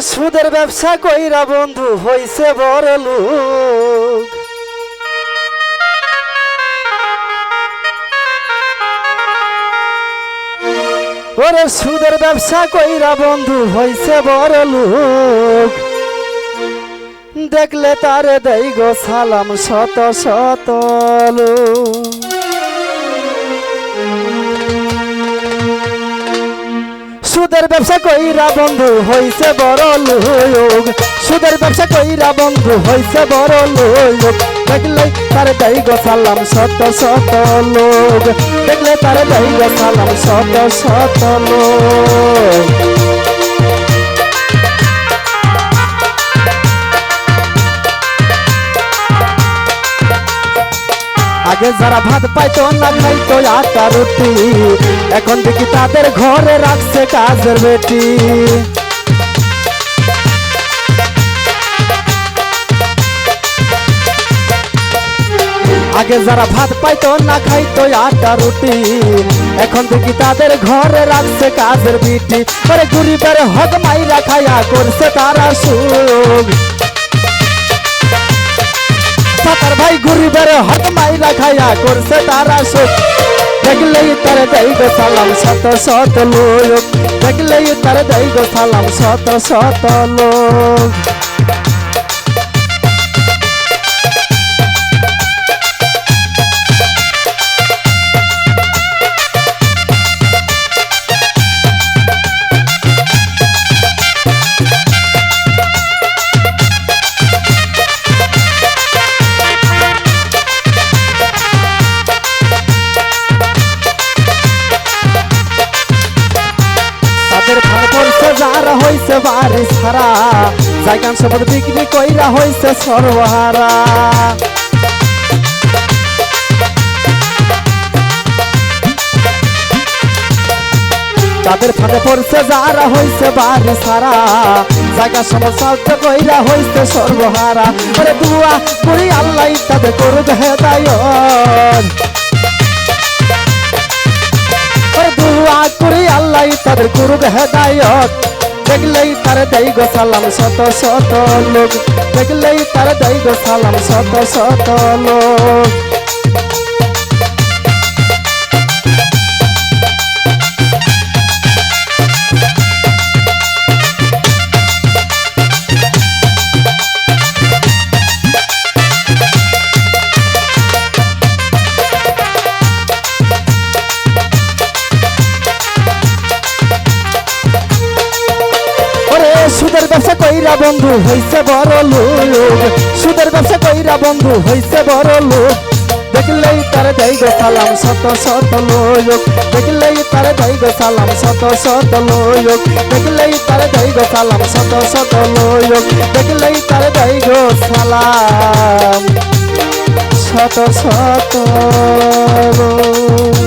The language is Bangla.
সুদের ব্যবসা কইরা বন্ধু হইছে বড় লোক। ওরে সুদের ব্যবসা কইরা বন্ধু হইছে বড় লোক। দেখলে তারে দেই গো সালাম শত শত লোক। সুদের ব্যবসা কইরা বন্ধু হইছে বড় লোক। সুদের ব্যবসা কইরা বন্ধু হইছে বড় লোক। দেখলে তারে দাই গো সালাম শত শত লোক। দেখলে তারে দাই গো সালাম শত শত লোক। আগে যারা ভাত পাইতো না খাইতো আটা রুটি। এখন দেখি তাদের ঘরে রাখছে কাজের বেটি। আগে যারা ভাত পাইতো না, খাইতো আটা রুটি। এখন দেখি তাদের ঘরে রাখছে কাজের বিটি। পরে গরিবের হক মাইরা খায়া করছে তারা সুখ। গরিবের হক মাইরা খায়া করছে তারা সুখ। দেখলেই তার দেই গো সালাম, শত শত লোক। দেখলেই তার দেই গো সালাম, শত শত লোক। যারা হইছে বাড়ি ছাড়া। জায়গান সবর বিক্রি কইরা হইছে সর্বহারা তাদের ফাঁদে পড়ছে যারা হইছে বাড়ি ছাড়া। জায়গা সমস্যা কইরা হইছে সর্বহারা ওরে দুয়া করি আল্লাহ তাদের করুক হেদায়ত। ওরে দুয়া করি আল্লাহ তাদের করুক হেদায়ত। দেখলেই তার দেই গো সালাম, শত শত লোক। দেখলেই তার দেই গো সালাম, শত শত লোক। কইরা বন্ধু, হইছে বড় লোক। সুদের ব্যবসা কইরা বন্ধু, হইছে বড় লোক। দেখলেই তার দেই গো সালাম, শত শত লোক। দেখলেই তার দেই গো সালাম, শত শত লোক। দেখলেই তার দেই গো সালাম, শত শত লোক। দেখলেই তার দেই গো সালাম, শত শত লোক।